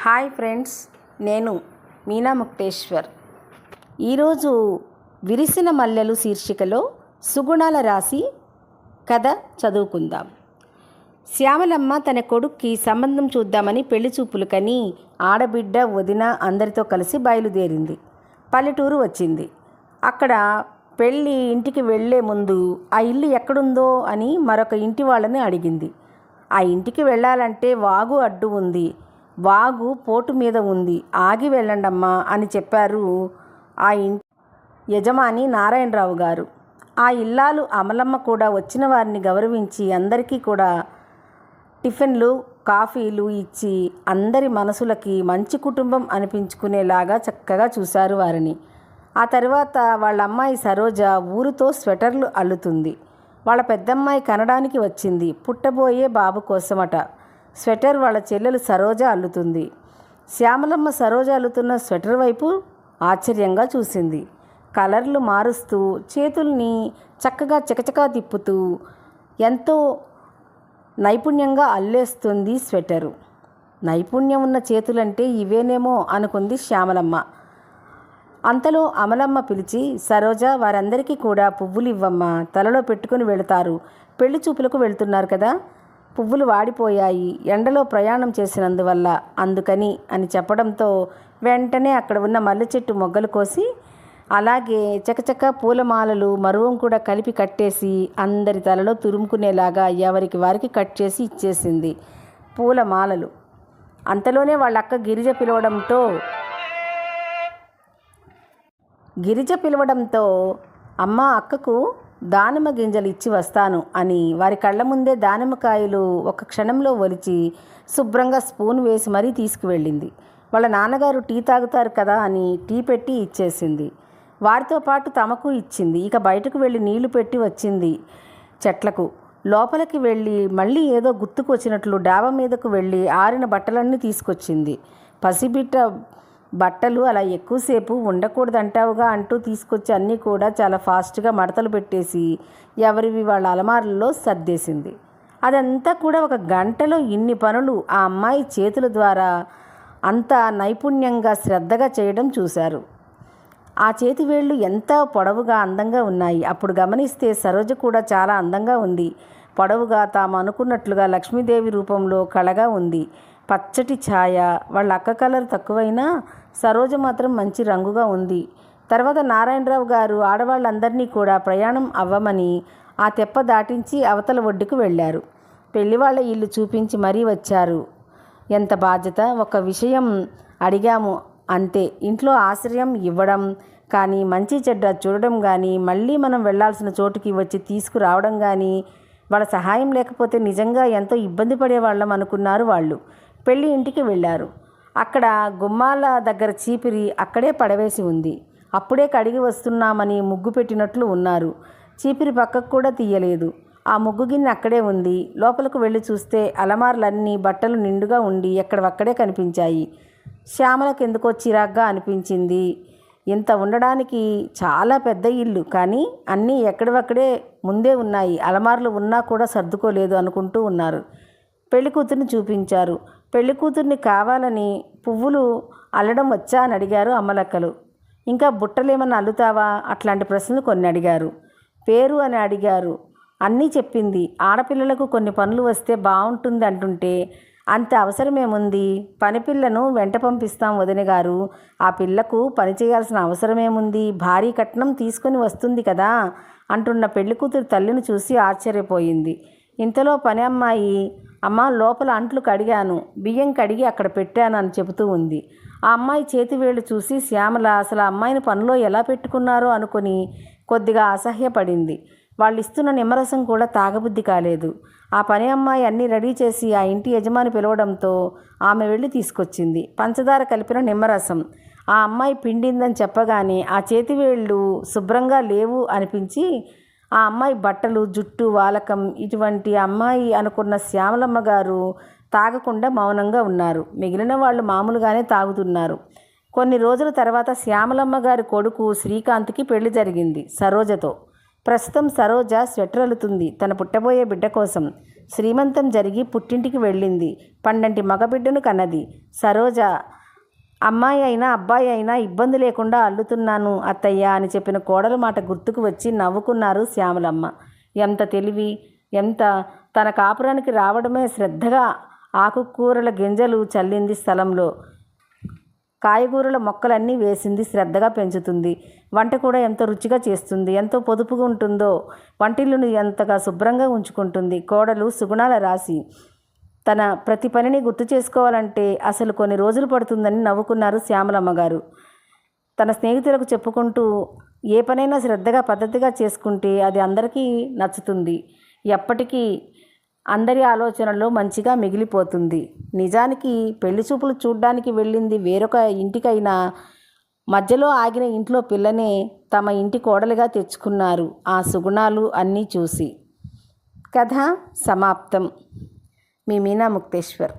Hi friends నేను మీనా ముక్తేశ్వర్. ఈరోజు విరిసిన మల్లెలు శీర్షికలో సుగుణాల రాసి కథ చదువుకుందాం. శ్యామలమ్మ తన కొడుక్కి సంబంధం చూద్దామని పెళ్ళి చూపులు కని ఆడబిడ్డ వదిన అందరితో కలిసి బయలుదేరింది. పల్లెటూరు వచ్చింది. అక్కడ పెళ్ళి ఇంటికి వెళ్ళే ముందు ఆ ఇల్లు ఎక్కడుందో అని మరొక ఇంటి వాళ్ళని అడిగింది. ఆ ఇంటికి వెళ్ళాలంటే వాగు అడ్డు ఉంది. వాగు పోటు మీద ఉంది ఆగి వెళ్ళండమ్మా అని చెప్పారు ఆ ఇంటి యజమాని నారాయణరావు గారు. ఆ ఇల్లాలు అమలమ్మ కూడా వచ్చిన వారిని గౌరవించి అందరికీ కూడా టిఫిన్లు కాఫీలు ఇచ్చి అందరి మనసులకి మంచి కుటుంబం అనిపించుకునేలాగా చక్కగా చూశారు వారిని. ఆ తర్వాత వాళ్ళ అమ్మాయి సరోజ ఊరితో స్వెటర్లు అల్లుతుంది. వాళ్ళ పెద్దమ్మాయి కనడానికి వచ్చింది. పుట్టబోయే బాబు కోసమట. స్వెటర్ వాళ్ళ చెల్లెలు సరోజ అల్లుతుంది. శ్యామలమ్మ సరోజ అల్లుతున్న స్వెటర్ వైపు ఆశ్చర్యంగా చూసింది. కలర్లు మారుస్తూ చేతుల్ని చక్కగా చకచకా తిప్పుతూ ఎంతో నైపుణ్యంగా అల్లేస్తుంది స్వెటరు. నైపుణ్యం ఉన్న చేతులంటే ఇవేనేమో అనుకుంది శ్యామలమ్మ. అంతలో అమలమ్మ పిలిచి సరోజ వారందరికీ కూడా పువ్వులు ఇవ్వమ్మా తలలో పెట్టుకుని వెళతారు. పెళ్ళి చూపులకు వెళ్తున్నారు కదా. పువ్వులు వాడిపోయాయి. ఎండలో ప్రయాణం చేసినందువల్ల అందుకని అని చెప్పడంతో వెంటనే అక్కడ ఉన్న మల్లె చెట్టు మొగ్గలు కోసి అలాగే చకచక పూలమాలలు మరువం కూడా కలిపి కట్టేసి అందరి తలలో తురుముకునేలాగా ఎవరికి వారికి కట్ చేసి ఇచ్చేసింది పూలమాలలు. అంతలోనే వాళ్ళ అక్క గిరిజ పిలవడంతో గిరిజ పిలవడంతో అమ్మ అక్కకు దానిమ్మ గింజలు ఇచ్చి వస్తాను అని వారి కళ్ళ ముందే దానిమ్మకాయలు ఒక క్షణంలో ఒలిచి శుభ్రంగా స్పూన్ వేసి మరీ తీసుకువెళ్ళింది. వాళ్ళ నాన్నగారు టీ తాగుతారు కదా అని టీ పెట్టి ఇచ్చేసింది. వారితో పాటు తమకు ఇచ్చింది. ఇక బయటకు వెళ్ళి నీళ్ళు పెట్టి వచ్చింది చెట్లకు. లోపలికి వెళ్ళి మళ్ళీ ఏదో గుర్తుకు వచ్చినట్లు డాబా మీదకు వెళ్ళి ఆరిన బట్టలన్నీ తీసుకొచ్చింది. పసిబిట్ట బట్టలు అలా ఎక్కువసేపు ఉండకూడదంటావుగా అంటూ తీసుకొచ్చి అన్నీ కూడా చాలా ఫాస్ట్గా మడతలు పెట్టేసి ఎవరివి వాళ్ళ అలమారుల్లో సర్దేసింది. అదంతా కూడా ఒక గంటలో ఇన్ని పనులు ఆ అమ్మాయి చేతుల ద్వారా అంత నైపుణ్యంగా శ్రద్ధగా చేయడం చూశారు. ఆ చేతి వేళ్ళు ఎంత పొడవుగా అందంగా ఉన్నాయి. అప్పుడు గమనిస్తే సరోజ కూడా చాలా అందంగా ఉంది. పొడవుగా తాము అనుకున్నట్లుగా లక్ష్మీదేవి రూపంలో కళగా ఉంది. పచ్చటి ఛాయ వాళ్ళ అక్క కలర్ తక్కువైనా సరోజ మాత్రం మంచి రంగుగా ఉంది. తర్వాత నారాయణరావు గారు ఆడవాళ్ళందరినీ కూడా ప్రయాణం అవ్వమని ఆ తెప్ప దాటించి అవతల ఒడ్డుకు వెళ్ళారు. పెళ్ళివాళ్ళ ఇల్లు చూపించి మరీ వచ్చారు. ఎంత బాధ్యత? ఒక విషయం అడిగాము అంతే. ఇంట్లో ఆశ్రయం ఇవ్వడం కానీ మంచి చెడ్డ చూడడం కానీ మళ్ళీ మనం వెళ్ళాల్సిన చోటుకి వచ్చి తీసుకురావడం కానీ వాళ్ళ సహాయం లేకపోతే నిజంగా ఎంతో ఇబ్బంది పడేవాళ్ళం అనుకున్నారు వాళ్ళు. పెళ్ళి ఇంటికి వెళ్ళారు. అక్కడ గుమ్మాల దగ్గర చీపిరి అక్కడే పడవేసి ఉంది. అప్పుడే కడిగి వస్తున్నామని ముగ్గు పెట్టినట్లు ఉన్నారు. చీపిరి పక్కకు కూడా తీయలేదు. ఆ ముగ్గు గిన్నె అక్కడే ఉంది. లోపలికి వెళ్ళి చూస్తే అలమార్లన్నీ బట్టలు నిండుగా ఉండి ఎక్కడవక్కడే కనిపించాయి. శ్యామలకు ఎందుకో చిరాగ్గా అనిపించింది. ఇంత ఉండడానికి చాలా పెద్ద ఇల్లు. కానీ అన్నీ ఎక్కడవక్కడే ముందే ఉన్నాయి. అలమార్లు ఉన్నా కూడా సర్దుకోలేదు అనుకుంటూ ఉన్నారు. పెళ్ళి చూపించారు. పెళ్ళి కూతుర్ని కావాలని పువ్వులు అల్లడం వచ్చా అని అడిగారు అమ్మలక్కలు. ఇంకా బుట్టలేమన్నా అల్లుతావా? అట్లాంటి ప్రశ్నలు కొన్ని అడిగారు. పేరు అని అడిగారు. అన్నీ చెప్పింది. ఆడపిల్లలకు కొన్ని పనులు వస్తే బాగుంటుంది అంటుంటే అంత అవసరమేముంది? పని పిల్లను వెంట పంపిస్తాం వదిన గారు. ఆ పిల్లకు పని చేయాల్సిన అవసరమేముంది? భారీ కట్నం తీసుకొని వస్తుంది కదా? అంటున్న పెళ్ళి కూతురు తల్లిని చూసి ఆశ్చర్యపోయింది. ఇంతలో పని అమ్మాయి అమ్మ లోపల అంట్లు కడిగాను. బియ్యం కడిగి అక్కడ పెట్టాను అని చెబుతూ ఉంది. ఆ అమ్మాయి చేతివేళ్ళు చూసి శ్యామల అసలు ఆ అమ్మాయిని పనిలో ఎలా పెట్టుకున్నారో అనుకుని కొద్దిగా అసహ్యపడింది. వాళ్ళు ఇస్తున్న నిమ్మరసం కూడా తాగబుద్ధి కాలేదు. ఆ పని అమ్మాయి అన్నీ రెడీ చేసి ఆ ఇంటి యజమాని పిలవడంతో ఆమె వెళ్ళి తీసుకొచ్చింది. పంచదార కలిపిన నిమ్మరసం. ఆ అమ్మాయి పిండిందని చెప్పగానే ఆ చేతివేళ్ళు శుభ్రంగా లేవు అనిపించి ఆ అమ్మాయి బట్టలు జుట్టు వాలకం ఇటువంటి అమ్మాయి అనుకున్న శ్యామలమ్మ గారు తాగకుండా మౌనంగా ఉన్నారు. మిగిలిన వాళ్ళు మామూలుగానే తాగుతున్నారు. కొన్ని రోజుల తర్వాత శ్యామలమ్మ గారి కొడుకు శ్రీకాంత్కి పెళ్ళి జరిగింది సరోజతో. ప్రస్తుతం సరోజ స్వెటర్ అల్లుతుంది. తన పుట్టబోయే బిడ్డ కోసం శ్రీమంతం జరిగి పుట్టింటికి వెళ్ళింది. పండంటి మగబిడ్డను కన్నది. సరోజ అమ్మాయి అయినా అబ్బాయి అయినా ఇబ్బంది లేకుండా అల్లుతున్నాను అత్తయ్య అని చెప్పిన కోడల మాట గుర్తుకు వచ్చి నవ్వుకున్నారు శ్యామలమ్మ. ఎంత తెలివి ఎంత తన కాపురానికి రావడమే శ్రద్ధగా ఆకుకూరల గింజలు చల్లింది స్థలంలో. కాయగూరల మొక్కలన్నీ వేసింది శ్రద్ధగా పెంచుతుంది. వంట కూడా ఎంతో రుచిగా చేస్తుంది ఎంతో పొదుపుగా ఉంటుందో వంటిల్లును ఎంతగా శుభ్రంగా ఉంచుకుంటుంది కోడలు సుగుణాల రాశి. తన ప్రతి పనిని గుర్తు చేసుకోవాలంటే అసలు కొన్ని రోజులు పడుతుందని నవ్వుకున్నారు శ్యామలమ్మ గారు. తన స్నేహితులకు చెప్పుకుంటూ ఏ పనైనా శ్రద్ధగా పద్ధతిగా చేసుకుంటే అది అందరికీ నచ్చుతుంది. ఎప్పటికీ అందరి ఆలోచనల్లో మంచిగా మిగిలిపోతుంది. నిజానికి పెళ్ళి చూపులు చూడ్డానికి వెళ్ళింది వేరొక ఇంటికైనా మధ్యలో ఆగిన ఇంట్లో పిల్లనే తమ ఇంటి కోడలుగా తెచ్చుకున్నారు ఆ సుగుణాలు అన్నీ చూసి. కథ సమాప్తం. మీ మీనా ముక్తేశ్వర్